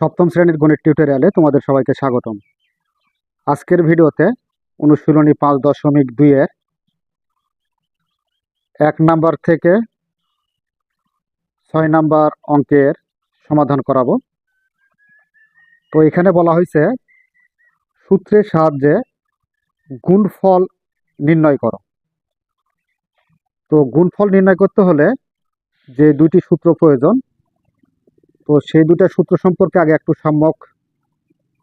সপ্তম শ্রেণির গণিত টিউটোরিয়ালে তোমাদের সবাইকে স্বাগতম। আজকের ভিডিওতে অনুশীলনী পাঁচ দশমিক দুইয়ের এক নাম্বার থেকে ছয় নাম্বার অঙ্কের সমাধান করাবো। তো এখানে বলা হয়েছে, সূত্রের সাহায্যে গুণফল নির্ণয় করো। তো গুণফল নির্ণয় করতে হলে যে দুটি সূত্র প্রয়োজন তো সেই দুটা সূত্র সম্পর্কে আগে একটু সম্যক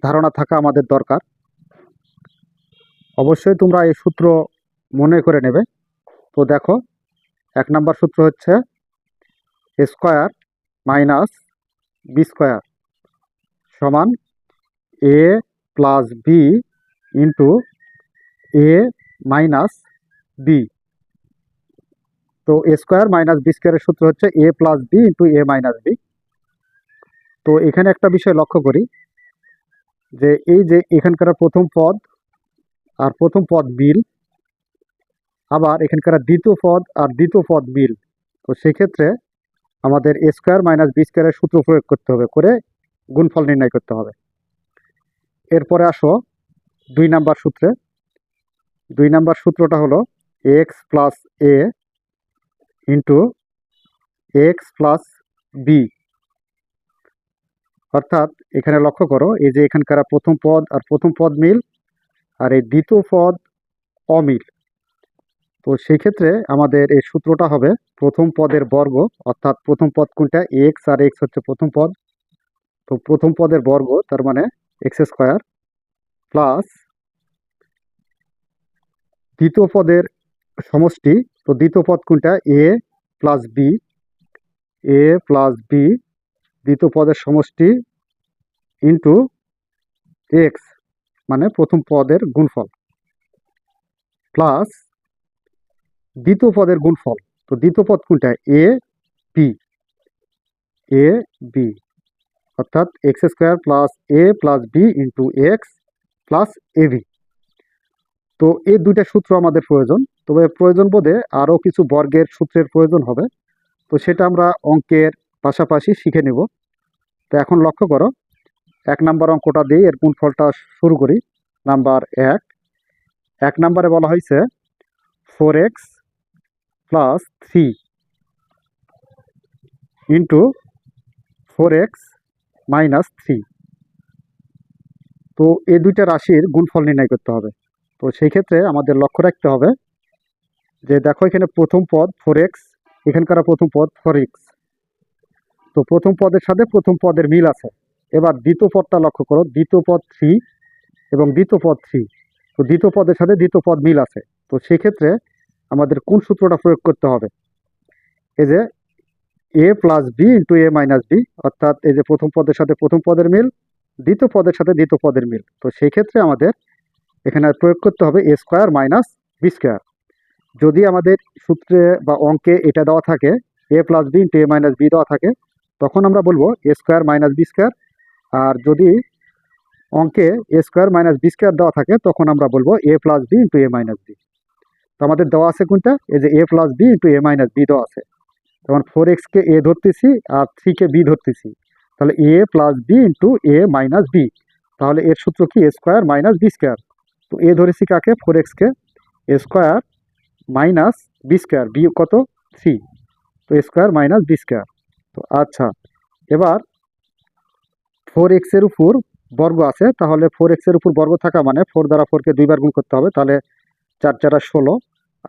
ধারণা থাকা আমাদের দরকার। অবশ্যই তোমরা এই সূত্র মনে করে নেবে। তো দেখো, এক নাম্বার সূত্র হচ্ছে স্কোয়ার মাইনাস বি স্কোয়ার সমান A plus B into A minus B. তো এ স্কোয়ার মাইনাস বি স্কোয়ারের সূত্র হচ্ছে A plus B into A minus B. তো এখানে একটা বিষয় লক্ষ্য করি, যে এই যে এখানকার প্রথম পদ আর প্রথম পদ বিল, আবার এখানকার দ্বিতীয় পদ আর দ্বিতীয় পদ বিল। তো সেক্ষেত্রে আমাদের স্কোয়ার মাইনাস বি স্কোয়ারের সূত্র প্রয়োগ করতে হবে করে গুণফল নির্ণয় করতে হবে। এরপরে আসো দুই নাম্বার সূত্রে। দুই নাম্বার সূত্রটা হলো X plus A into X plus B অর্থাৎ এখানে লক্ষ্য করো, এই যে এখানকার প্রথম পদ আর প্রথম পদ মিল আর এই দ্বিতীয় পদ অমিল। তো সেই ক্ষেত্রে আমাদের এই সূত্রটা হবে প্রথম পদের বর্গ, অর্থাৎ প্রথম পদ কোনটা? এক্স আর এক্স হচ্ছে প্রথম পদ। তো প্রথম পদের বর্গ তার মানে এক্স স্কোয়ার প্লাস দ্বিতীয় পদের সমষ্টি, তো দ্বিতীয় পদ কোনটা? A plus B A plus B দ্বিতীয় পদের সমষ্টি ইন্টু এক্স মানে প্রথম পদের গুণফল প্লাস দ্বিতীয় পদের গুণফল। তো দ্বিতীয় পদ কোনটা? এ বি এ বি অর্থাৎ X square plus A plus B into X plus A B তো এই দুইটা সূত্র আমাদের প্রয়োজন। তবে প্রয়োজন বোধে আরও কিছু বর্গের সূত্রের প্রয়োজন হবে। তো সেটা আমরা অঙ্কের পাশাপাশি শিখে নেব। তো এখন লক্ষ্য করো, এক নাম্বার অঙ্কটা দিয়ে এর গুণফলটা শুরু করি। নাম্বার এক এক নাম্বারে বলা হয়েছে four X plus three into four X minus three. তো এই দুইটা রাশির গুণফল নির্ণয় করতে হবে। তো সেই ক্ষেত্রে আমাদের লক্ষ্য রাখতে হবে যে দেখো এখানে প্রথম পদ ফোর এক্স, এখানকার প্রথম পদ ফোর এক্স। তো প্রথম পদের সাথে প্রথম পদের মিল আছে। এবার দ্বিতীয় পদটা লক্ষ্য করো, দ্বিতীয় পদ থ্রি এবং দ্বিতীয় পদ থ্রি তো দ্বিতীয় পদের সাথে দ্বিতীয় পদ মিল আছে। তো সেক্ষেত্রে আমাদের কোন সূত্রটা প্রয়োগ করতে হবে? এই যে A plus B into A minus B অর্থাৎ এই যে প্রথম পদের সাথে প্রথম পদের মিল, দ্বিতীয় পদের সাথে দ্বিতীয় পদের মিল। তো সেই ক্ষেত্রে আমাদের এখানে প্রয়োগ করতে হবে A square minus B square যদি আমাদের সূত্রে বা অঙ্কে এটা দেওয়া থাকে A plus B into A minus B দেওয়া থাকে তখন আমরা বলব A square minus B square আর যদি অঙ্কে A square minus B square দেওয়া থাকে, তখন আমরা বলব A plus B into A minus B তো আমাদের দেওয়া আছে কোনটা? এই যে A plus B into A minus B দেওয়া আছে। যেমন ফোর এক্সকে এ ধরতেছি আর থ্রিকে বি ধরতেছি। তাহলে A plus B into A minus B তাহলে এর সূত্র কি? A square minus B square তো এ ধরেছি কাকে? ফোর এক্সকে A square minus B square B কত? থ্রি তো A square minus B square তো আচ্ছা এবার ফোর এক্সের উপর বর্গ আছে, তাহলে ফোর এক্সের উপর বর্গ থাকা মানে ফোর দ্বারা ফোরকে দুইবার গুণ করতে হবে, তাহলে চার চারা ষোলো,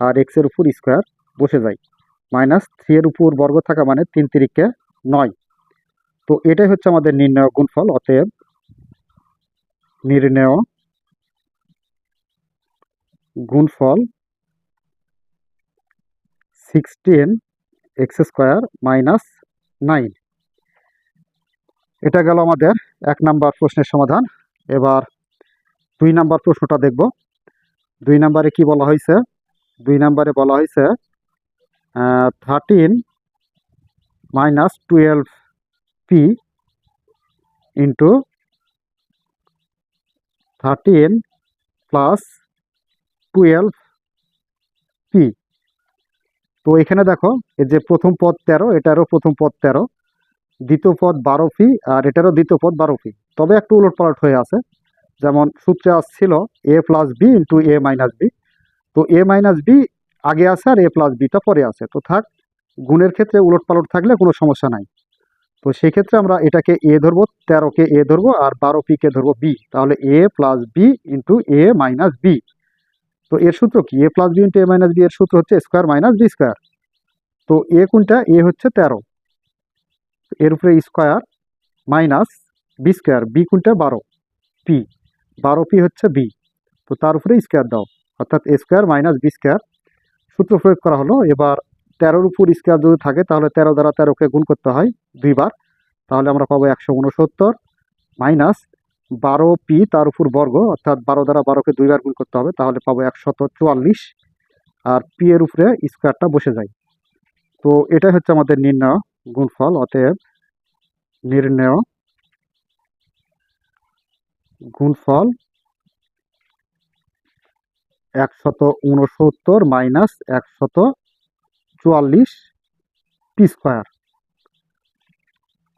আর এক্সের উপর স্কোয়ার বসে যায়। মাইনাস থ্রি এর উপর বর্গ থাকা মানে তিন তিরিকে নয়। তো এটাই হচ্ছে আমাদের নির্ণয় গুণফল, অতএব নির্ণয় গুণফল sixteen X square minus nine. এটা গেল আমাদের এক নাম্বার প্রশ্নের সমাধান। এবার দুই নাম্বার প্রশ্নটা দেখব। দুই নাম্বারে কি বলা হয়েছে? দুই নাম্বারে বলা হয়েছে thirteen minus twelve P into thirteen plus twelve তো এখানে দেখো, এই যে প্রথম পদ তেরো, এটারও প্রথম পদ তেরো, দ্বিতীয় পদ বারো পি আর এটারও দ্বিতীয় পদ বারো ফি। তবে একটু উলটপালট হয়ে আছে। যেমন সূত্রে আসছিল A plus B into A minus B. তো এ মাইনাস বি আগে আছে আর এ প্লাস বিটা পরে আছে। তো থাক, গুণের ক্ষেত্রে উলটপালট থাকলে কোনো সমস্যা নাই। তো সেই ক্ষেত্রে আমরা এটাকে এ ধরবো, তেরোকে এ ধরবো, আর বারো পিকে ধরবো বি। তাহলে A plus B into A minus B. তো এর সূত্র কি? A plus B into A minus B এর সূত্র হচ্ছে স্কোয়ার মাইনাস বি স্কোয়ার তো এ কোনটা? এ হচ্ছে তেরো। এর উপরে square minus B square B কোনটা? বারো। পি বারো পি হচ্ছে বি তো তার উপরে স্কোয়ার দাও। অর্থাৎ A square minus B square সূত্র প্রয়োগ করা হলো। এবার তেরোর উপর স্কোয়ার যদি থাকে, তাহলে তেরো দ্বারা তেরোকে গুণ করতে হয় দুইবার। তাহলে আমরা পাবো একশো উনসত্তর মাইনাস বারো পি তার উপর বর্গ, অর্থাৎ বারো দ্বারা বারোকে দুইবার গুণ করতে হবে, তাহলে পাবো একশত চুয়াল্লিশ। আর পি এর উপরে স্কোয়ারটা বসে যায়। তো এটাই হচ্ছে আমাদের নির্ণয়, গুণফল, অতএব নির্ণয়, গুণফল একশত উনসত্তর মাইনাস একশত চুয়াল্লিশ পি স্কোয়ার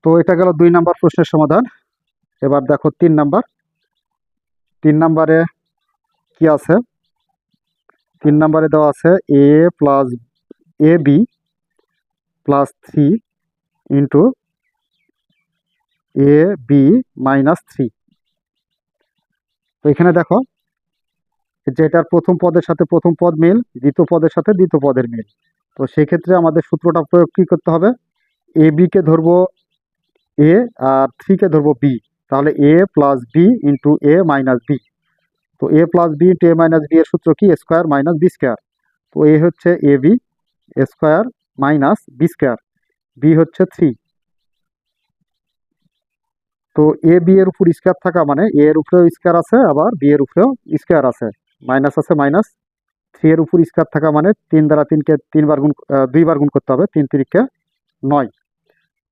তো এটা গেল দুই নাম্বার প্রশ্নের সমাধান। এবার দেখো তিন নাম্বার। তিন নাম্বারে কি আছে? তিন নাম্বারে দেওয়া আছে A plus A B plus three into A B minus three তো এখানে দেখো যে এটার প্রথম পদের সাথে প্রথম পদ মিল, দ্বিতীয় পদের সাথে দ্বিতীয় পদের মিল। তো সেক্ষেত্রে আমাদের সূত্রটা প্রয়োগ কী করতে হবে? এ বিকে ধরবো এ আর থ্রিকে ধরবো বি তাহলে A plus B into A minus B তো A plus B into A minus B এর সূত্র কি? স্কোয়ার মাইনাস বি স্কোয়ার তো এ হচ্ছে A B square minus B square B হচ্ছে থ্রি তো এ বি এর উপর স্কোয়ার থাকা মানে এ এর উপরেও স্কোয়ার আছে, আবার বি এর উপরেও স্কোয়ার আছে। মাইনাস আছে মাইনাস থ্রি এর উপর স্কোয়ার থাকা মানে তিন দ্বারা তিনকে তিনবার গুণ দুইবার গুণ করতে হবে, তিন তিরিখে নয়।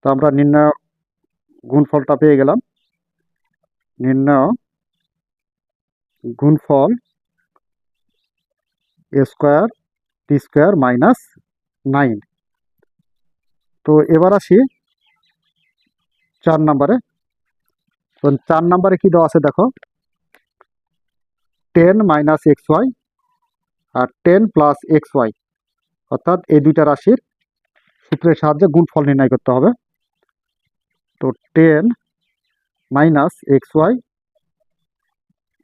তো আমরা নির্ণয় গুণফলটা পেয়ে গেলাম। নির্ণয় গুণফল A square T square minus nine তো এবার আসি চার নাম্বারে। তো চার নাম্বারে কি দেওয়া আছে দেখো? টেন মাইনাস এক্স ওয়াই আর টেন প্লাস এক্স ওয়াই অর্থাৎ এই দুইটা রাশির সূত্রের সাহায্যে গুণফল নির্ণয় করতে হবে। তো ten minus X Y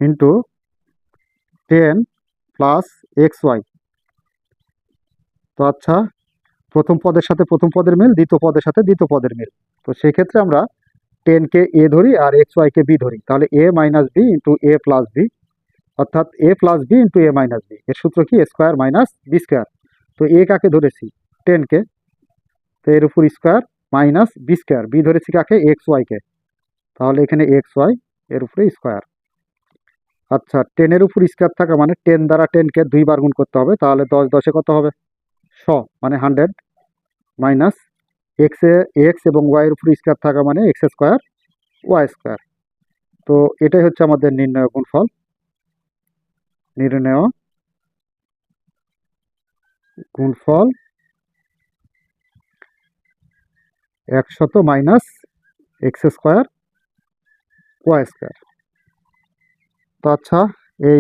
into ten plus X Y তো আচ্ছা প্রথম পদের সাথে প্রথম পদের মিল, দ্বিতীয় পদের সাথে দ্বিতীয় পদের মিল। তো সেই ক্ষেত্রে আমরা টেনকে এ ধরি আর এক্স ওয়াইকে বি ধরি। তাহলে A minus B into A plus B অর্থাৎ A plus B into A minus B এর সূত্র কি? স্কোয়ার মাইনাস বি স্কোয়ার তো এ কাকে ধরেছি? টেনকে তো এর উপর square minus B square B ধরেছি কাকে? এক্স ওয়াইকে তাহলে এখানে এক্স ওয়াই এর উপরে স্কোয়ার আচ্ছা টেনের উপর স্কোয়ার থাকা মানে টেন দ্বারা টেনকে দুইবার গুণ করতে হবে, তাহলে দশ, দশে কত হবে? শ মানে হান্ড্রেড মাইনাস এক্স এক্স এবং ওয়াইয়ের উপর স্কোয়ার থাকা মানে এক্স স্কোয়ার ওয়াই স্কোয়ার তো এটাই হচ্ছে আমাদের নির্ণয় গুণফল। নির্ণয় গুণফল একশত minus X square Y square তো আচ্ছা এই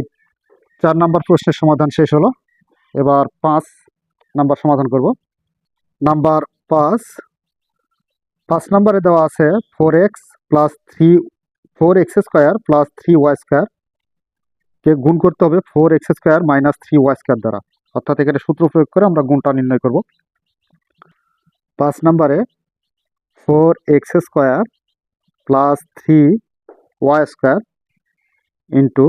চার নাম্বার প্রশ্নের সমাধান শেষ হলো। এবার পাঁচ নাম্বার সমাধান করব। নাম্বার পাঁচ পাঁচ নাম্বারে দেওয়া আছে four X plus three four X square plus three Y square কে গুণ করতে হবে four X square minus three Y square দ্বারা। অর্থাৎ এখানে সূত্র প্রয়োগ করে আমরা গুণটা নির্ণয় করব। পাঁচ নাম্বারে four X square plus three Y square into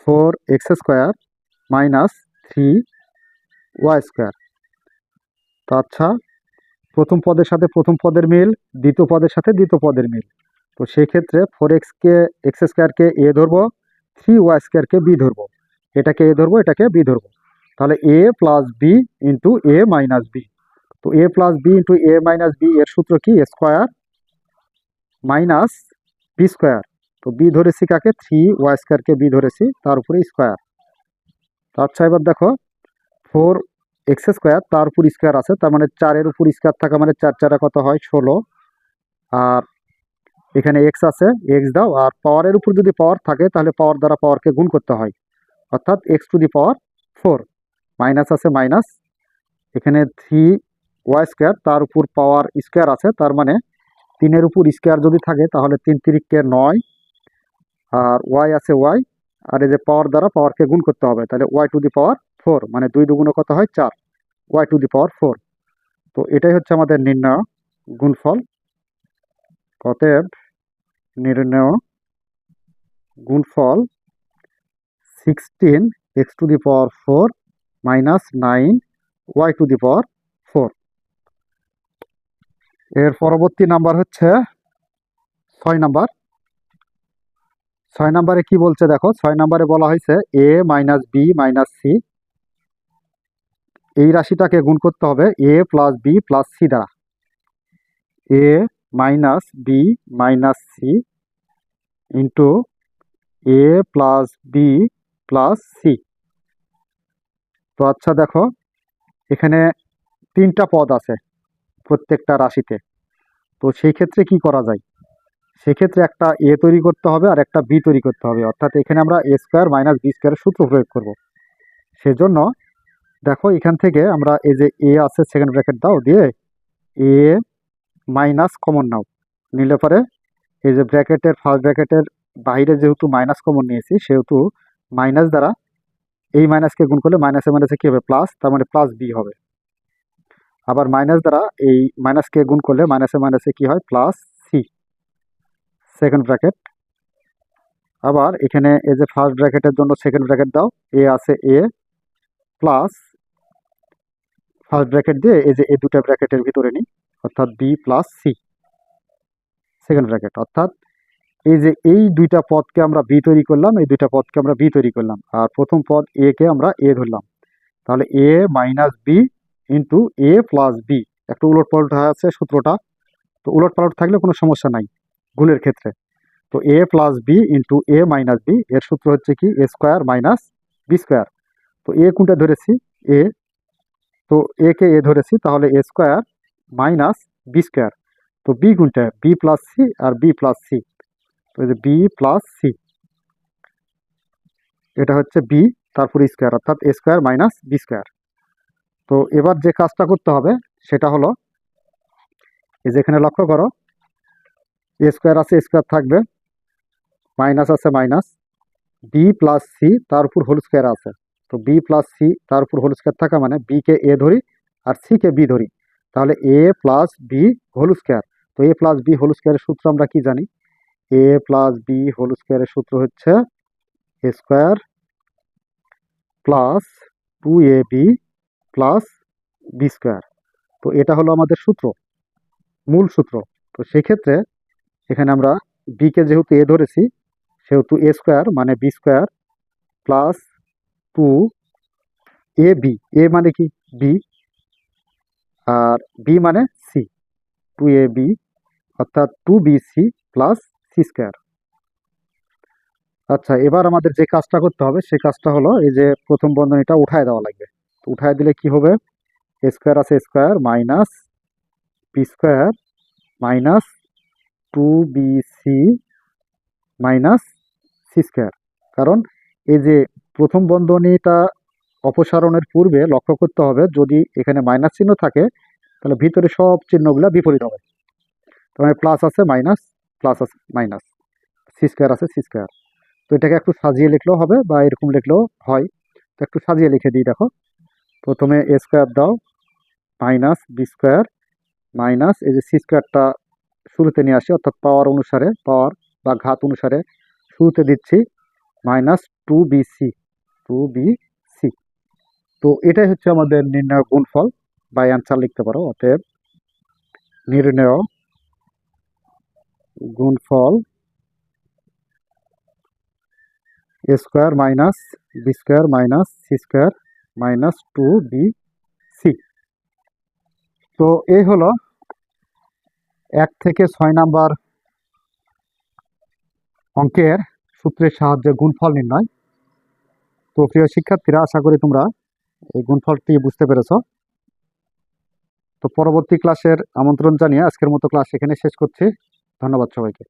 four X square minus three Y square তো আচ্ছা প্রথম পদের সাথে প্রথম পদের মিল, দ্বিতীয় পদের সাথে দ্বিতীয় পদের মিল। তো সেই ক্ষেত্রে ফোর এক্সকে এক্স স্কোয়ারকে এ ধরবো থ্রি ওয়াই স্কোয়ারকে বি ধরবো। এটাকে এ ধরবো, এটাকে বি ধরবো। তাহলে A plus B into A minus B তো A plus B into A minus B এর সূত্র কি? স্কোয়ার মাইনাস বি স্কোয়ার তো বি ধরেছি কাকে? থ্রি ওয়াই স্কোয়ারকে বি ধরেছি, তার উপরে স্কোয়ার আচ্ছা এবার দেখো ফোর এক্স স্কোয়ার তার উপর স্কোয়ার আছে, তার মানে চারের উপর স্কোয়ার থাকা মানে চার চারে কত হয়? ষোলো। আর এখানে এক্স আছে এক্স দাও, আর পাওয়ারের উপর যদি পাওয়ার থাকে, তাহলে পাওয়ার দ্বারা পাওয়ারকে গুণ করতে হয়। অর্থাৎ X to the power four minus আছে মাইনাস এখানে থ্রি ওয়াই স্কোয়ার তার উপর পাওয়ার স্কোয়ার আছে, তার মানে তিনের উপর স্কোয়ার যদি থাকে, তাহলে তিন তিরিককে নয়, আর ওয়াই আছে ওয়াই আর এই যে পাওয়ার দ্বারা পাওয়ারকে গুণ করতে হবে, তাহলে Y to the power four মানে দুই দুগুণ কত হয়? চার। Y to the power four তো এটাই হচ্ছে আমাদের নির্ণয়, গুণফল। অতএব নির্ণয়, গুণফল sixteen X to the power four minus nine Y to the power এর পরবর্তী নাম্বার হচ্ছে ছয় নাম্বার। ছয় নাম্বারে কি বলছে দেখো? ছয় নাম্বারে বলা হয়েছে A minus B minus C এই রাশিটাকে গুণ করতে হবে A plus B plus C দ্বারা। A minus B minus C into A plus B plus C তো আচ্ছা দেখো, এখানে তিনটা পদ আছে। প্রত্যেকটা রাশিতে। তো সেই ক্ষেত্রে কি করা যায়? সেক্ষেত্রে একটা এ তৈরি করতে হবে আর একটা বি তৈরি করতে হবে। অর্থাৎ এখানে আমরা এ স্কোয়ার মাইনাস বি স্কোয়ারের সূত্র প্রয়োগ করব। সেজন্য দেখো এখান থেকে আমরা এই যে এ আছে সেকেন্ড ব্র্যাকেট দাও, দিয়ে এ মাইনাস কমন নাও। নিলে পরে এই যে ব্র্যাকেটের ফার্স্ট ব্র্যাকেটের বাইরে যেহেতু মাইনাস কমন নিয়েছি, সেহেতু মাইনাস দ্বারা এই মাইনাসকে গুণ করলে মাইনাসে মাইনাসে কী হবে? প্লাস, তার মানে প্লাস বি হবে। আবার মাইনাস দ্বারা এই মাইনাসকে গুণ করলে মাইনাসে মাইনাসে কী হয়? প্লাস সি সেকেন্ড ব্র্যাকেট আবার এখানে এই যে ফার্স্ট ব্র্যাকেটের জন্য সেকেন্ড ব্র্যাকেট দাও এ আছে এ প্লাস ফার্স্ট ব্র্যাকেট দিয়ে এই যে এই দুটা ব্র্যাকেটের ভিতরে নিই, অর্থাৎ B plus C second bracket অর্থাৎ এই যে এই দুইটা পদকে আমরা বি তৈরি করলাম, এই দুইটা পদকে আমরা বি তৈরি করলাম। আর প্রথম পদ এ কে আমরা এ ধরলাম। তাহলে A minus B into A plus B একটু উলট পালট আছে সূত্রটা, তো উলট পালট থাকলে কোনো সমস্যা নাই গুণের ক্ষেত্রে। তো A plus B into A minus B এর সূত্র হচ্ছে কি? A square minus B square তো এ কোনটা ধরেছি? এ তো এ কে এ ধরেছি, তাহলে A square minus B square তো বি কোনটা? বি প্লাস সি আর বি প্লাস সি তো এই যে বি প্লাস সি এটা হচ্ছে বি তারপর স্কোয়ার অর্থাৎ A square minus B square তো এবার যে কাজটা করতে হবে, সেটা হলো, এই যে এখানে লক্ষ্য করো এ স্কোয়ার আছে স্কোয়ার থাকবে মাইনাস আছে মাইনাস বি প্লাস সি তার উপর হোল স্কোয়ার আছে। তো বি প্লাস সি তার উপর হোল স্কোয়ার থাকা মানে বি কে এ ধরি আর সি কে বি ধরি। তাহলে A plus B whole square তো এ প্লাস বি হোল স্কোয়ারের সূত্র আমরা কি জানি? এ প্লাস বি হোল স্কোয়ারের সূত্র হচ্ছে A square plus two A B plus B square তো এটা হলো আমাদের সূত্র, মূল সূত্র। তো সেক্ষেত্রে এখানে আমরা বিকে যেহেতু এ ধরেছি, সেহেতু এ স্কোয়ার মানে B square plus two A B A মানে কি? বি আর বি মানে সি টু এ বি অর্থাৎ two B C plus C square আচ্ছা এবার আমাদের যে কাজটা করতে হবে সেই কাজটা হলো এই যে প্রথম বন্ধনীটা উঠায় দেওয়া লাগবে। তো উঠায় দিলে কি হবে? স্কোয়ার আছে square minus B square minus two B C minus C square কারণ এই যে প্রথম বন্ধনীটা অপসারণের পূর্বে লক্ষ্য করতে হবে, যদি এখানে মাইনাস চিহ্ন থাকে, তাহলে ভিতরে সব চিহ্নগুলো বিপরীত হবে। তার মানে প্লাস আছে মাইনাস প্লাস আছে মাইনাস সি স্কোয়ার আছে সি স্কোয়ার তো এটাকে একটু সাজিয়ে লিখলেও হবে বা এরকম লিখলেও হয়। তো একটু সাজিয়ে লিখে দিই, দেখো। প্রথমে এ স্কোয়ার দাও মাইনাস বি স্কোয়ার মাইনাস এই যে সি স্কোয়ারটা শুরুতে নিয়ে আসি, অর্থাৎ পাওয়ার অনুসারে পাওয়ার বা ঘাত অনুসারে শুরুতে দিচ্ছি minus two B C two B C তো এটাই হচ্ছে আমাদের নির্ণয় গুণফল বা অ্যান্সার লিখতে পারো, অতএব নির্ণয় গুণফল A square minus B square minus C square minus two B C তো এই হলো এক থেকে ছয় নাম্বার অঙ্কের সূত্রের সাহায্যে গুণফল নির্ণয়। তো প্রিয় শিক্ষার্থীরা, আশা করি তোমরা এই গুণফলটি বুঝতে পেরেছ। তো পরবর্তী ক্লাসের আমন্ত্রণ জানিয়ে আজকের মতো ক্লাস এখানে শেষ করছি। ধন্যবাদ সবাইকে।